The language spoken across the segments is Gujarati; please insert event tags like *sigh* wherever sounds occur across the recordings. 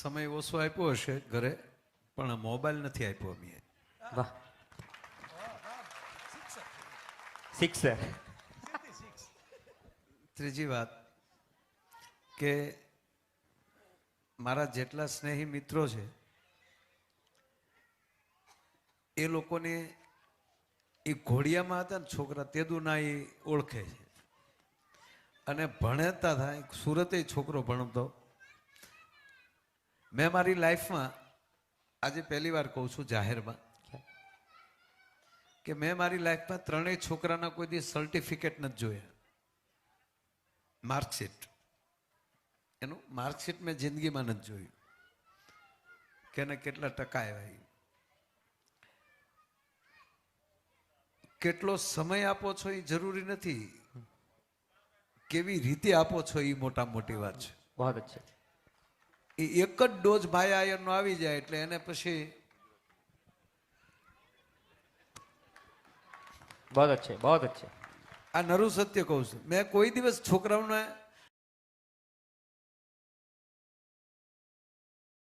સમય ઓછો આપ્યો હશે ઘરે પણ મોબાઈલ નથી આપ્યો અમે. વાહ. સિક્સ ત્રીજી વાત કે મારા જેટલા સ્નેહી મિત્રો છે એ લોકોને એ ઘોડિયામાં હતા ને છોકરા તેદુના એ ઓળખે છે. અને ભણેતા થાય સુરતે છોકરો ભણતો મેં મારી લાઈફમાં આજે પહેલી વાર કહું છું જાહેરમાં કે મેં મારી લાઈફમાં ત્રણેય છોકરાના કોઈ દી સર્ટિફિકેટ નથી જોયા. માર્કશીટ એનું માર્કશીટ મેં જિંદગીમાં નથી જોયું. કે એને કેટલા ટકા આવ્યા. કેટલો સમય આપો છો એ જરૂરી નથી. કેવી રીતે આપો છો એ મોટા મોટી વાત છે. બહુ અચ્છા એ એક જ ડોઝ ભાઈ આયરનો આવી જાય એટલે એને પછી બહુ અચ્છે બહુ અચ્છે. આ નરું સત્ય કહું છું. મેં કોઈ દિવસ છોકરાઓને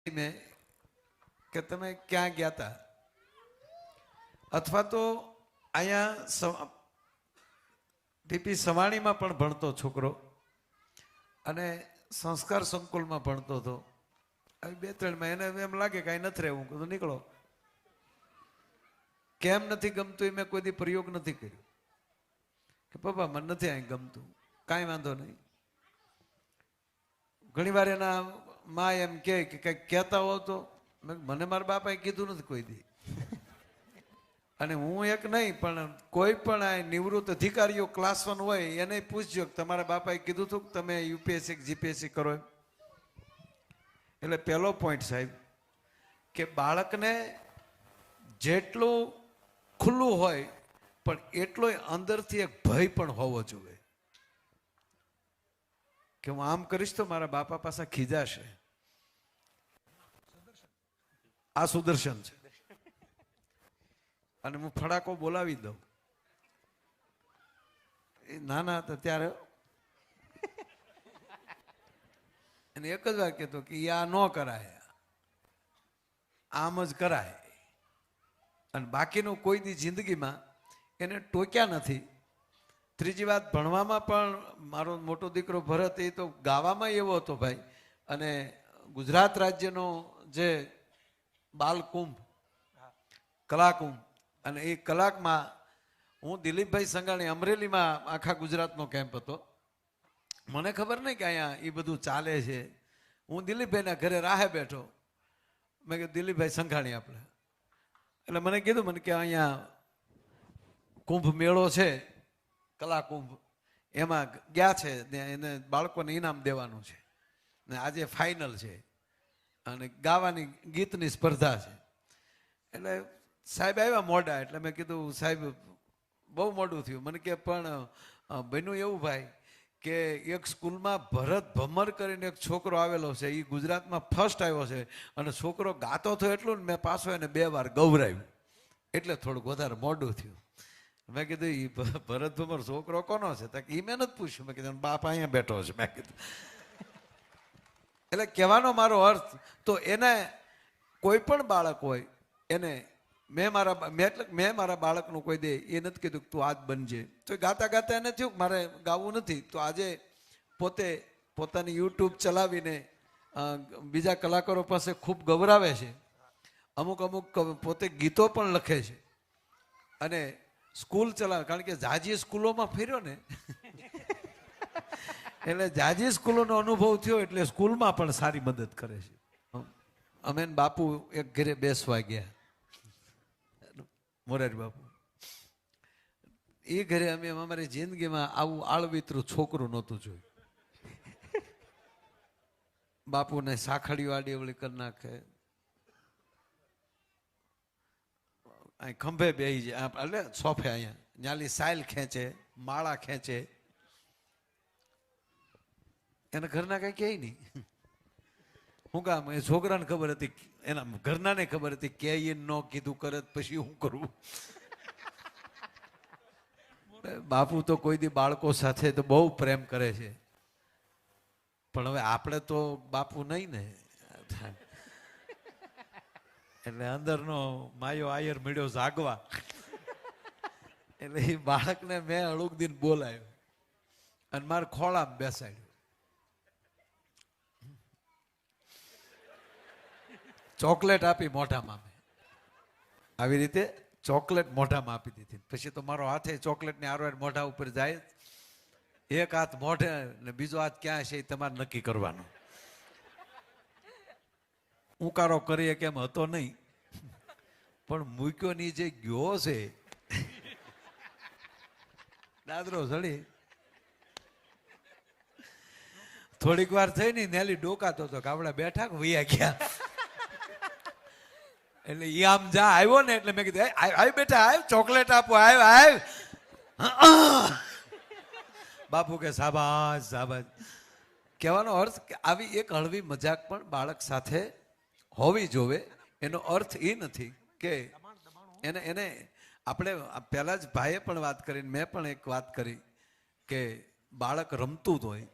મેં કે તમે ક્યાં ગયા હતા અથવા તો અહીંયા પીપી સવાણીમાં પણ ભણતો છોકરો. અને સંસ્કાર સંકુલમાં ભણતો હતો. બે ત્રણમાં એને એમ લાગે કાંઈ નથી રહેવું. કીધું, નીકળો. કેમ નથી ગમતું એ મેં કોઈ દી પ્રયોગ નથી કર્યો. કે પપ્પા, મને નથી અહીં ગમતું. કાંઈ વાંધો નહીં. ઘણીવાર એના મા એમ કે કંઈક કહેતા હો તો મને મારા બાપાએ કીધું નથી કોઈ દી. અને હું એક નહીં, પણ કોઈ પણ આ નિવૃત્ત અધિકારીઓ ક્લાસ વન હોય, એને પૂછજો કે તમારા બાપાએ કીધું હતું કે તમે યુપીએસસી જીપીએસસી કરો એટલે પહેલો પોઈન્ટ સાહેબ, કે બાળકને જેટલું ખુલ્લું હોય, પણ એટલો અંદરથી એક ભય પણ હોવો જોઈએ. કે હું આમ કરીશ તો મારા બાપા પાસે ખીજાશે. આ સુદર્શન છે. અને હું ફડાકો બોલાવી દઉં. એ નાના હતા ત્યારે. એને એક જ વાર કહેતો કે આ ન કરાય. આમ જ કરાય. અને બાકીનું કોઈની જિંદગીમાં એને ટોક્યા નથી. ત્રીજી વાત, ભણવામાં પણ મારો મોટો દીકરો ભરત, એ તો ગાવામાં એવો હતો ભાઈ. અને ગુજરાત રાજ્યનો જે બાલકુંભ, કલાકુંભ અને એ કલાકમાં હું દિલીપભાઈ સંઘાણી અમરેલીમાં આખા ગુજરાતનો કેમ્પ હતો. મને ખબર નહીં કે અહીંયા એ બધું ચાલે છે. હું દિલીપભાઈના ઘરે રાહે બેઠો. મેં કીધું, દિલીપભાઈ સંઘાણી આપણે. એટલે મને કીધું, મને કે અહીંયા કુંભ મેળો છે, કલાકુંભ. એમાં ગયા છે, ને એને બાળકોને ઇનામ દેવાનું છે. ને આજે ફાઇનલ છે. અને ગાવાની ગીતની સ્પર્ધા છે. એટલે સાહેબ આવ્યા મોડા એટલે મેં કીધું, સાહેબ, બહુ મોડું થયું. મને કે, પણ બન્યું એવું ભાઈ કે એક સ્કૂલમાં ભરત ભમર કરીને એક છોકરો આવેલો છે એ ગુજરાતમાં ફર્સ્ટ આવ્યો છે અને છોકરો ગાતો થયો એટલું ને મેં પાછો એને બે વાર ગૌરાવ્યું એટલે થોડુંક વધારે મોડું થયું. મેં કીધું એ ભરત ભમર છોકરો કોનો છે? તો એ મેં નથી પૂછ્યું. મેં કીધું, બાપ અહીંયા બેઠો છે. મેં કીધું. એટલે કહેવાનો મારો અર્થ, તો એને કોઈ પણ બાળક હોય, એને મેં મારા મેં એટલે મેં મારા બાળકનું કોઈ દે એ નથી કીધું કે તું આજ બનજે. તો ગાતા ગાતા એને થયું, મારે ગાવું નથી. તો આજે પોતે પોતાની યુટ્યુબ ચલાવીને બીજા કલાકારો પાસે ખૂબ ગૌરાવે છે. અમુક અમુક પોતે ગીતો પણ લખે છે. અને સ્કૂલ ચલાવે કારણ કે જાજી સ્કૂલોમાં ફેર્યો ને. *laughs* એટલે જાજી સ્કૂલોનો અનુભવ થયો એટલે સ્કૂલમાં પણ સારી મદદ કરે છે. અમે ને બાપુ એક ઘરે બેસવા ગયા. મોરારી બાપુ. એ ઘરે અમે અમારી જિંદગીમાં આવું આળવિતરું છોકરું નહોતું જોયું. બાપુને સાખડી વાડી ઓળી કરી નાખે. અહીં ખંભે બેહી જાય. એટલે સોફે અહીંયા. ન્યાલી સાયલ ખેંચે, માળા ખેંચે. એના ઘરના કઈ કહે નહીં. હું કામ એ છોકરાને ખબર હતી એના ઘરનાને ખબર હતી કે એ ન કીધું કરે પછી હું કરું? બાપુ તો કોઈ દી બાળકો સાથે તો બહુ પ્રેમ કરે છે. પણ હવે આપણે તો બાપુ નહીં ને. એટલે અંદરનો માયો આયર મળ્યો જાગવા. એટલે એ બાળકને મેં અળુક દિન બોલાયો. અને મારે ખોળામાં બેસાડ્યો. ચોકલેટ આપી મોઢામાં મેં. આવી રીતે ચોકલેટ મોઢામાં આપી દીધી. પછી તો મારો હાથે ચોકલેટની આરો મોઢા ઉપર જાય. એક હાથ મોઢે ને બીજો હાથ ક્યાં છે એ તમારે નક્કી કરવાનો. ઉકારો કરીએ કેમ હતો નહીં. પણ મૂક્યો ની જે ગયો છે. દાદરો સડી થોડીક વાર થઈ ને નેલી ડોકાતો હતો કાવડા બેઠા વૈયા ગયા. એટલે ઈ આમ જા આવ્યો ને એટલે મેં કીધું "એ, આવ આવ બેટા આવ ચોકલેટ આપો આવ આવ બાપુ કે સાબાસ સાબાસ કહેવાનો અર્થ કે આવી એક હળવી મજાક પણ બાળક સાથે હોવી જોવે. એનો અર્થ એ નથી કે એને એને આપણે પહેલાં જ ભાઈએ પણ વાત કરીને મેં પણ એક વાત કરી કે બાળક રમતું જ હોય.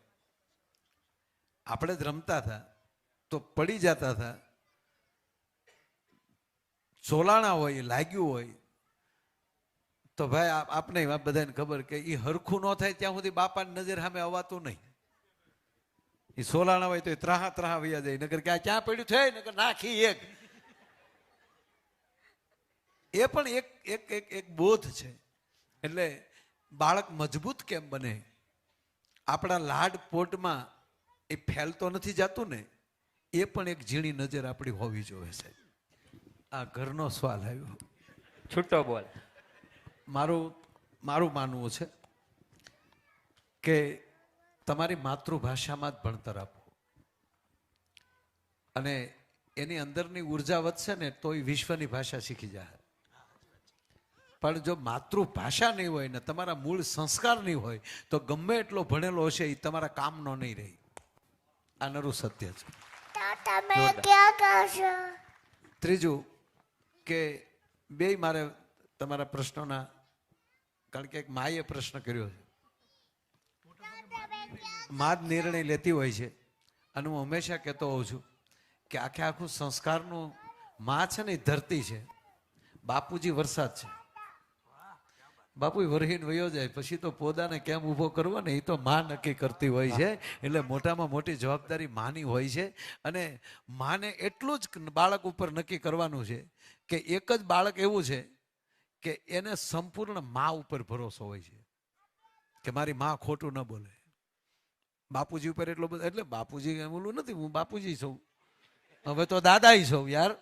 આપણે જ રમતા હતા તો પડી જતા હતા. ચોલાણા હોય, લાગ્યું હોય, તો ભાઈ આપણે આ બધાને ખબર કે એ હરખું ન થાય ત્યાં સુધી બાપાની નજર સામે અવાતું નહીં. એ સોલાણા હોય તો એ ત્રાહા ત્રાહા વૈયા જાય. નગર કે આ ક્યાં પડ્યું? છે નગર નાખી એક. એ પણ એક એક એક એક બોધ છે. એટલે બાળક મજબૂત કેમ બને? આપણા લાડ પોટમાં એ ફેલતો નથી જાતું ને, એ પણ એક ઝીણી નજર આપણી હોવી જોઈએ સાહેબ. આ ઘરનો સવાલ આવ્યો. છૂટો બોલ. મારું મારું માનવું છે કે તમારી માતૃભાષામાં જ ભણતર આપો. અને એની અંદરની ઊર્જા વધશે ને તો એ વિશ્વની ભાષા શીખી જાય પણ જો માતૃભાષા નહીં હોય ને તમારા મૂળ સંસ્કાર નહીં હોય તો ગમે એટલો ભણેલો હશે એ તમારા કામનો નહીં રહે. આ નરું સત્ય છે. ત્રીજું કે બે મારે તમારા પ્રશ્નોના, કારણ કે એક માએ પ્રશ્ન કર્યો છે. મા જ નિર્ણય લેતી હોય છે. અને હું હંમેશા કહેતો હોઉં છું કે આખે આખું સંસ્કારનું મા છે ને ધરતી છે. બાપુજી વરસાદ છે. બાપુ વરહીન વયો જાય, પછી તો પોદાને કેમ ઊભો કરવો ને એ તો માં નક્કી કરતી હોય છે. એટલે મોટામાં મોટી જવાબદારી માની હોય છે. અને માને એટલું જ બાળક ઉપર નક્કી કરવાનું છે કે એક જ બાળક એવું છે કે એને સંપૂર્ણ મા ઉપર ભરોસો હોય છે કે મારી મા ખોટું ન બોલે. બાપુજી ઉપર એટલો બધો એટલે બાપુજી બોલું નથી, હું બાપુજી છું. હવે તો દાદા છું યાર.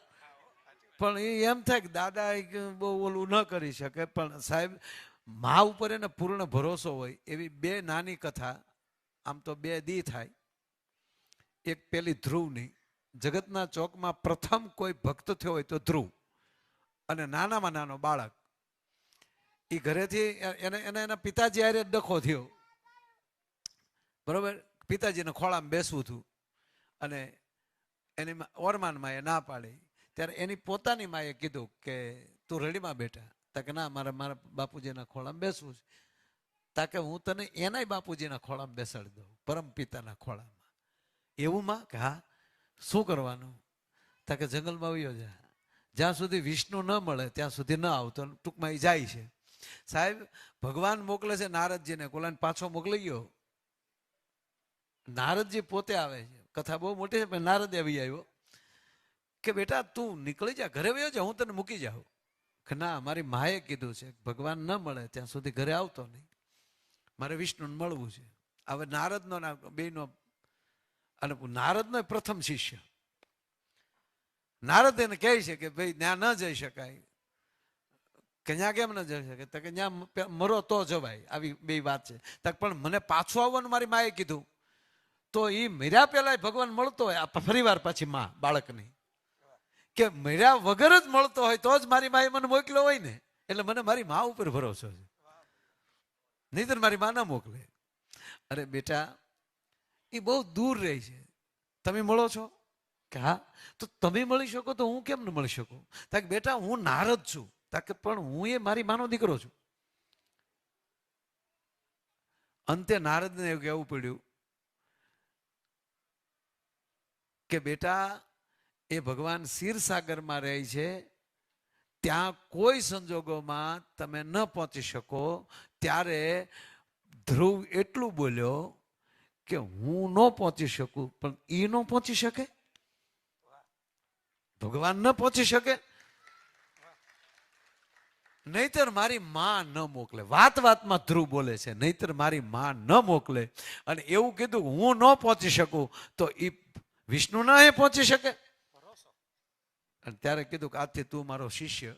પણ એ એમ થાય કે દાદા બહુ ઓલું ન કરી શકે, પણ સાહેબ, મા ઉપર એને પૂર્ણ ભરોસો હોય એવી બે નાની કથા, આમ તો બે દી થાય. એક પેલી ધ્રુવની, જગતના ચોકમાં પ્રથમ કોઈ ભક્ત થયો હોય તો ધ્રુવ. અને નાનામાં નાનો બાળક. એ ઘરેથી એને એને, એના પિતાજી આરે ડખો થયો. બરોબર? પિતાજીને ખોળામાં બેસવું હતું અને એની ઓરમાન માએ ના પાડી. ત્યારે એની પોતાની માએ કીધું કે, તું રેડીમાં બેઠા. તા કે, ના, મારે, મારા બાપુજીના ખોળામાં બેસવું છે. તા કે, હું તને એનાય બાપુજીના ખોળામાં બેસાડી દઉં પરમ પિતાના ખોળામાં. એવું માં કે, હા, શું કરવાનું? તા કે, જંગલમાં આવ્યો જા. જ્યાં સુધી વિષ્ણુ ન મળે, ત્યાં સુધી ન આવતો. ટૂંકમાં એ જાય છે. સાહેબ, ભગવાન મોકલે છે નારદજીને. કોલાને પાછો મોકલી ગયો. નારદજી પોતે આવે છે. કથા બહુ મોટી છે, પણ નારદ આવી આવ્યો કે, બેટા, તું નીકળી જા. ઘરે વયો જા. હું તને મૂકી જાઉં. કે, ના, મારી માએ કીધું છે ભગવાન ન મળે, ત્યાં સુધી ઘરે આવતો નહીં. મારે વિષ્ણુને મળવું છે. હવે નારદનો ના બેનો અને નારદનો પ્રથમ શિષ્ય. નારદ એને કહે છે કે ભાઈ ત્યાં ન જઈ શકાય. કે ત્યાં કેમ ન જઈ શકે? તો કે ત્યાં મરો તો જવાય આવી બે વાત છે. તક પણ મને પાછું આવવાનું મારી માએ કીધું. તો એ મર્યા પહેલા ભગવાન મળતો હોય, આ ફરીવાર પાછી માં, બાળકની. કે મર્યા વગર જ મળતો હોય તો જ મારી માએ મને મોકલ્યો હોય ને. એટલે મને મારી મા ઉપર ભરોસો છે. નહીતર મારી મા ના મોકલે. અરે બેટા એ બહુ દૂર રહે છે. તમે મળો છો? હા તો તમે મળી શકો, તો હું કેમ ન મળી શકું? તાકે બેટા, હું નારદ છું. તાકે પણ હું એ મારી માનો દીકરો છું. અંતે નારદને એવું કહેવું પડ્યું કે બેટા, એ ભગવાન ક્ષીરસાગરમાં રહે છે. ત્યાં કોઈ સંજોગોમાં તમે ન પહોંચી શકો. ત્યારે ધ્રુવ એટલું બોલ્યો કે હું ન પહોંચી શકું, પણ એ ન પહોંચી શકે? ભગવાન ન પહોંચી શકે. નહીતર મારી માં ન મોકલે. વાત વાતમાં ધ્રુવ બોલે છે, નહીતર મારી માં ન મોકલે. અને એવું કીધું, હું ન પહોંચી શકું, તો એ વિષ્ણુ ના એ પહોંચી શકે. અને ત્યારે કીધું કે આજથી તું મારો શિષ્ય.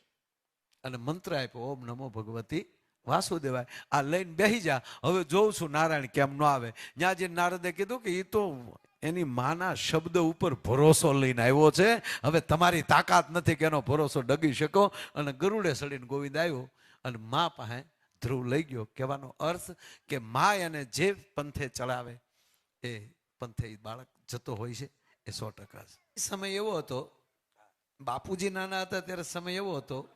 અને મંત્ર આપ્યો, ઓમ નમો ભગવતી વાસુદેવાય. આ લઈને બેહી જા. હવે જોઉં છું નારાયણ કેમ ન આવે. ત્યાં જે નારદે કીધું કે એ તો એની માના શબ્દ ઉપર ભરોસો લઈને આવ્યો છે. હવે તમારી તાકાત નથી કે એનો ભરોસો ડગી શકો અને ગરુડે સડીને ગોવિંદ આવ્યો અને મા પાસે ધ્રુવ લઈ ગયો. કહેવાનો અર્થ કે મા એને જે પંથે ચડાવે એ પંથે બાળક જતો હોય છે. એ સો ટકા સમય એવો હતો. બાપુજી નાના હતા ત્યારે સમય એવો હતો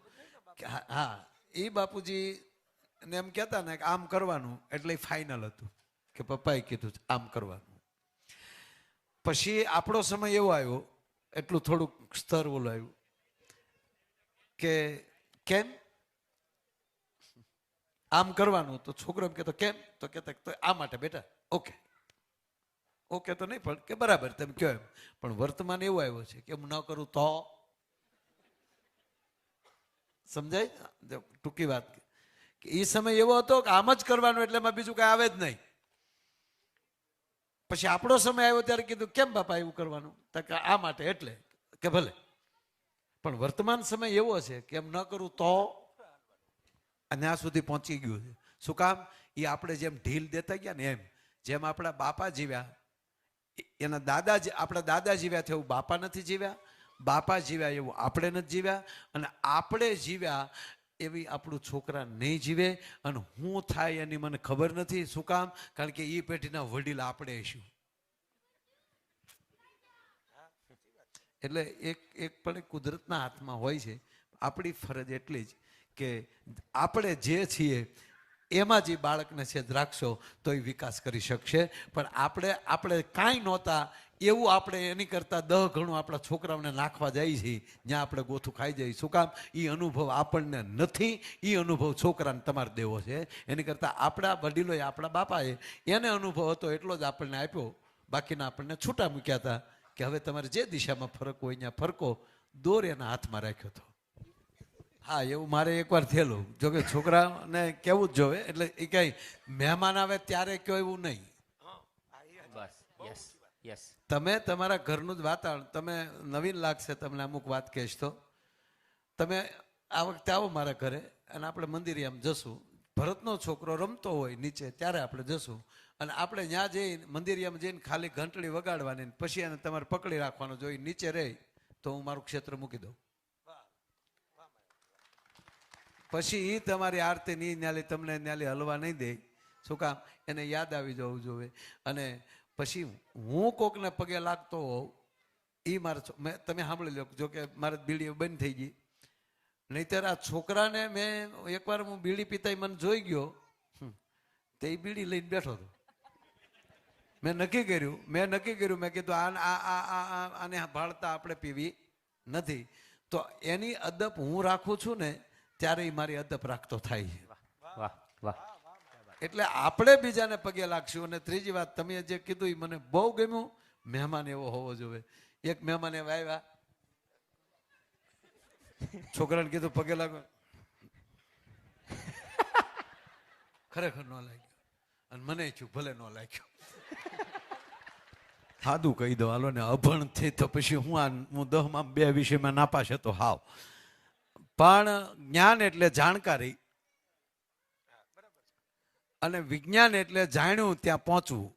કે હા- એ બાપુજી ને એમ કહેતા ને કે આમ કરવાનું એટલે ફાઇનલ હતું. કે પપ્પાએ કીધું આમ કરવાનું. પછી આપણો સમય એવો આવ્યો, એટલું થોડુંક સ્તર બોલાયું કે કેમ? આમ કરવાનું તો છોકરો એમ કહેતો, કેમ? તો કહેતા તો આ માટે બેટા, ઓકે. ઓકે તો નહીં, પણ કે બરાબર તેમ કહો એમ. પણ વર્તમાન એવું આવ્યો છે કે હું ન કરું તો? સમજાય? ટૂંકી વાત કે એ સમય એવો હતો કે આમ જ કરવાનું એટલે એમાં બીજું કઈ આવે જ નહીં. પછી આપણો સમય આવ્યો ત્યારે કીધું, કેમ બાપા એવું કરવાનું? તો કે, આ માટે એટલે. કે ભલે. પણ વર્તમાન સમય એવો છે કે એમ ન કરું તો? અને ત્યાં સુધી પહોંચી ગયું છે. શું કામ? એ આપણે જેમ ઢીલ દેતા ગયા ને એમ, જેમ આપણા બાપા જીવ્યા, એના દાદા આપણા દાદા જીવ્યા થયું બાપા નથી જીવ્યા, બાપા જીવ્યા એવું આપણે નથી જીવ્યા, અને આપણે જીવ્યા એવી આપણું છોકરા નહીં જીવે અને હું થાય એની મને ખબર નથી. શું કામ? કારણ કે એ પેઢીના વડીલ આપણે શું? એટલે એક એક પણ કુદરતના હાથમાં હોય છે. આપણી ફરજ એટલી જ કે આપણે જે છીએ એમાં જે બાળકને છે રાખશો તો એ વિકાસ કરી શકશે. પણ આપણે આપણે કાંઈ નહોતા એવું આપણે એની કરતાં દહ ઘણું આપણા છોકરાઓને નાખવા જઈએ છીએ જ્યાં આપણે ગોથું ખાઈ જઈએ શું કામ? એ અનુભવ આપણને નથી એ અનુભવ છોકરાને તમારે દેવો છે. એની કરતાં આપણા વડીલોએ આપણા બાપાએ એને અનુભવ હતો એટલો જ આપણને આપ્યો. બાકીના આપણને છૂટા મૂક્યા હતા કે હવે તમારે જે દિશામાં ફરક હોય ત્યાં ફરકો. દોર એના હાથમાં રાખ્યો હતો. હા એવું મારે એકવાર થયેલું. જોકે છોકરાને કેવું જ જોવે એટલે એ કઈ મહેમાન આવે ત્યારે કયો એવું નહીં બસ યસ તમે તમારા ઘરનું જ વાતાવરણ, તમે નવીન લાગશે તમને અમુક વાત કહેશ તો. તમે આ વખતે આવો મારા ઘરે અને આપણે મંદિરે આમ જશું. ભરતનો છોકરો રમતો હોય નીચે, ત્યારે આપણે જશું. અને આપણે ત્યાં જઈને મંદિરિયામાં જઈને ખાલી ઘંટડી વગાડવાની પછી એને તમારે પકડી રાખવાનું જોઈ નીચે રહે, તો હું મારું ક્ષેત્ર મૂકી દઉં. પછી એ તમારી આરતી ની ન્યાલી, તમને ન્યાલી હલવા નહીં દે. શું કામ? એને યાદ આવી જવું જોવે અને પછી હું કોકને પગે લાગતો હોઉં એ મારા મેં તમે સાંભળી લો, જો કે મારે બીડી બંધ થઈ ગઈ. નહીતર આ છોકરાને મેં એકવાર હું બીડી પીતા મને જોઈ ગયો તે બીડી લઈને બેઠો હતો. મેં નક્કી કર્યું, મેં નક્કી કર્યું, મેં કીધું આ આ આ આને ભાળતા આપણે પીવી નથી. તો એની અદપ હું રાખું છું ને, ત્યારે એ મારી અદપ રાખતો થાય છે. વાહ વાહ. એટલે આપણે બીજાને પગે લાગશું અને ત્રીજી વાત, તમે જે કીધું એ મને બહુ ગમ્યું. મહેમાન એવો હોવો જોઈએ. એક મહેમાન એવા આવ્યા. છોકરાને કીધું પગે લાગો. ખરેખર ન લાગ્યો. અને મને છું ભલે ન લાગ્યો. સાદું કહી દો, હાલો ને, અભણ થઈ તો પછી હું આ, હું દહમાં બે વિષયમાં નાપાશ હતો, હાવ. પણ જ્ઞાન એટલે જાણકારી. અને વિજ્ઞાન એટલે જાણ્યું, ત્યાં પહોંચવું.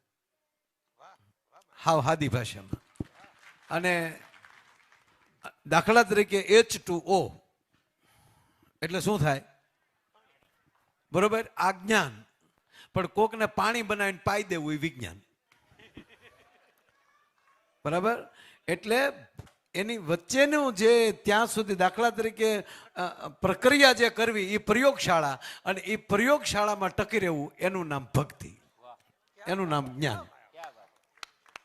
હાવ હાદી ભાષામાં. અને દાખલા તરીકે એચ ટુ ઓ એટલે શું થાય? બરોબર? આ જ્ઞાન. પણ કોકને પાણી બનાવીને પાઈ દેવું એ વિજ્ઞાન. બરાબર? એટલે એની વચ્ચેનું જે ત્યાં સુધી દાખલા તરીકે પ્રક્રિયા જે કરવી એ પ્રયોગશાળા અને એ પ્રયોગશાળામાં ટકી રહેવું, એનું નામ ભક્તિ. એનું નામ જ્ઞાન.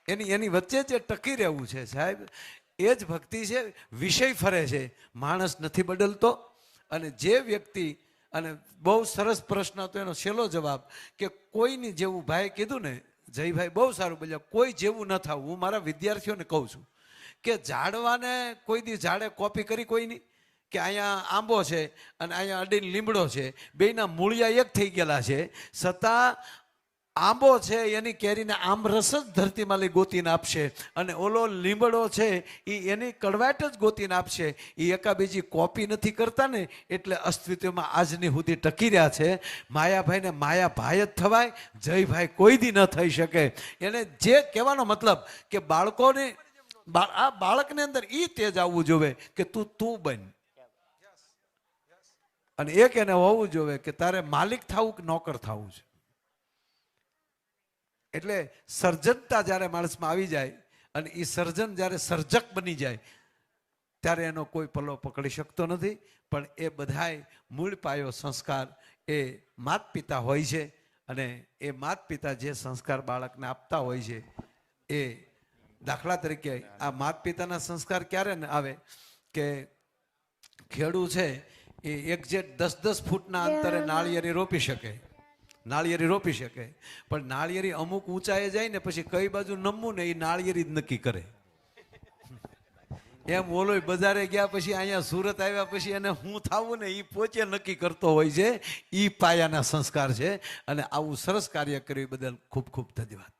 એની એની વચ્ચે જે ટકી રહેવું છે સાહેબ, એ જ ભક્તિ છે, વિષય ફરે છે, માણસ નથી બદલતો અને જે વ્યક્તિ, અને બહુ સરસ પ્રશ્ન હતો એનો છેલ્લો જવાબ, કે કોઈની જેવું ભાઈ કીધું ને, જયભાઈ બહુ સારું બોલ્યા, કોઈ જેવું ન થવું, હું મારા વિદ્યાર્થીઓને કહું છું. કે ઝાડવાને કોઈ દી ઝાડે કોપી કરી કોઈની? કે અહીંયા આંબો છે અને અહીંયા અડીને લીમડો છે. બેયના મૂળિયા એક થઈ ગયેલા છે. છતાં આંબો છે, એની કેરીને આમ જ ધરતીમાં લઈ ગોતીને આપશે. અને ઓલો લીમડો છે એ એની કડવાટ જ ગોતીને આપશે. એ એકાબીજી કોપી નથી કરતા ને, એટલે અસ્તિત્વમાં આજની સુધી ટકી રહ્યા છે. માયાભાઈને માયાભાઈ જ થવાય, જયભાઈ કોઈ દી ન થઈ શકે. એને જે કહેવાનો મતલબ કે બાળકોને આ બાળકની અંદર એ તેજ આવવું જોવે કે તું તું બન. અને એક એને હોવું જોવે કે તારે માલિક થવું કે નોકર થવું છે. એટલે સર્જનતા જ્યારે માણસમાં આવી જાય અને એ સર્જન જ્યારે સર્જક બની જાય, ત્યારે એનો કોઈ પલ્લો પકડી શકતો નથી, પણ એ બધાય મૂળ પાયો સંસ્કાર એ માત પિતા હોય છે અને એ માત પિતા જે સંસ્કાર બાળકને આપતા હોય છે, એ દાખલા તરીકે આ માત પિતાના સંસ્કાર ક્યારે ન આવે કે ખેડૂ છે એ એક્ઝેક્ટ દસ દસ ફૂટના અંતરે નાળિયેરી રોપી શકે. નાળિયેરી રોપી શકે. પણ નાળિયેરી અમુક ઊંચાઈએ જાય ને પછી કઈ બાજુ નમવું ને એ નાળિયેરી જ નક્કી કરે. એમ ઓલો બજારે ગયા પછી અહીંયા સુરત આવ્યા પછી એને હું થાવું ને એ પોચે નક્કી કરતો હોય છે એ પાયાના સંસ્કાર છે. અને આવું સરસ કાર્ય કર્યું બદલ ખૂબ ખૂબ ધન્યવાદ.